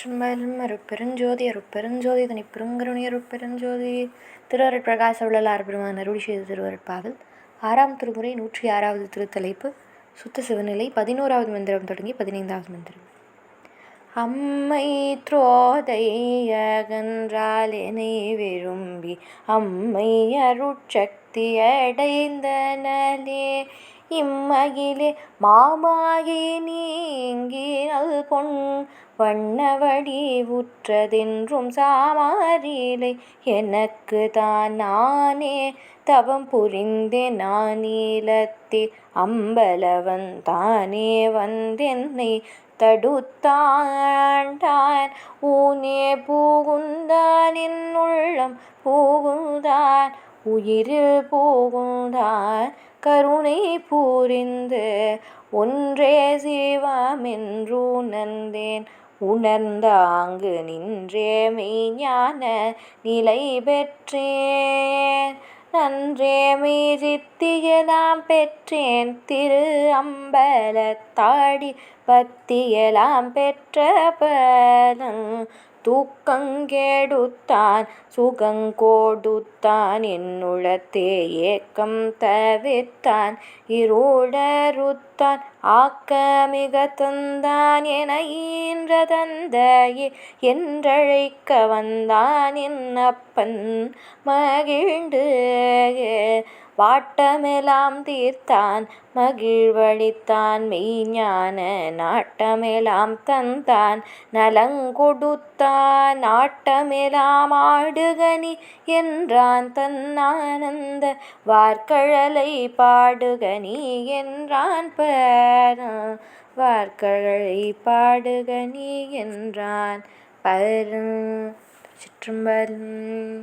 பற்றும்பலும் ஒரு பெருஞ்சோதி ஒரு பெருஞ்சோதி தனி பெருங்கருணியரு பெருஞ்சோதி திருவருட் பிரகாச உள்ளலார் பெருமான் அருள் செய்த திருவருட்பாவில் ஆறாம் திருமுறை நூற்றி ஆறாவது திருத்தலைப்பு. சுத்த சிவநிலை பதினோராவது மந்திரம் தொடங்கி பதினைந்தாவது மந்திரம். அம்மை துரோதையகன்றால் என்னை விரும்பி அம்மை அருட்சக்தி அடைந்தனலே இம்மகிலே மாமாகி நீங்கினல் பொன் வண்ணவடி உற்றதென்றும் சாமாரிலை எனக்கு தான் நானே தவம் புரிந்தே நான் நீலத்தில் அம்பலவன் தானே வந்தென்னை தடுத்தாண்டான். ஊனே பூகுந்தான் என்னுள்ளம் பூகுந்தான். உயிரில் பூகுந்தான் கருணை புரிந்து. ஒன்றே சிவமென்றுணர்ந்தேன் உணர்ந்தாங்கு நின்றே மெய்ஞான நிலை பெற்றேன். நன்றே மீறித்தியலாம் பெற்றேன். திரு அம்பலத்தாடி பத்தியலாம் பெற்ற பலன் தூக்கங்கேடுத்தான் சுகங்கோடுத்தான் என்னுளத்தே ஏக்கம் தவிர்த்தான் இருளறுத்தான் ஆக்கமிக தந்தான் என ஈன்ற தந்தையே என்றழைக்க வந்தான் என் அப்பன் மகிழ்ந்து. வாட்டமெலாம் தீர்த்தான் மகிழ்வழித்தான் மெய்ஞான நாட்டமெலாம் தந்தான் நலங்கொடுத்தான் நாட்டமெலாம் ஆடுகனி என்றான் தன்னானந்த வார்கழலை பாடுகனி என்றான் பர. வார்கழலை பாடுகனி என்றான் பரும் சிற்றம்பலம்.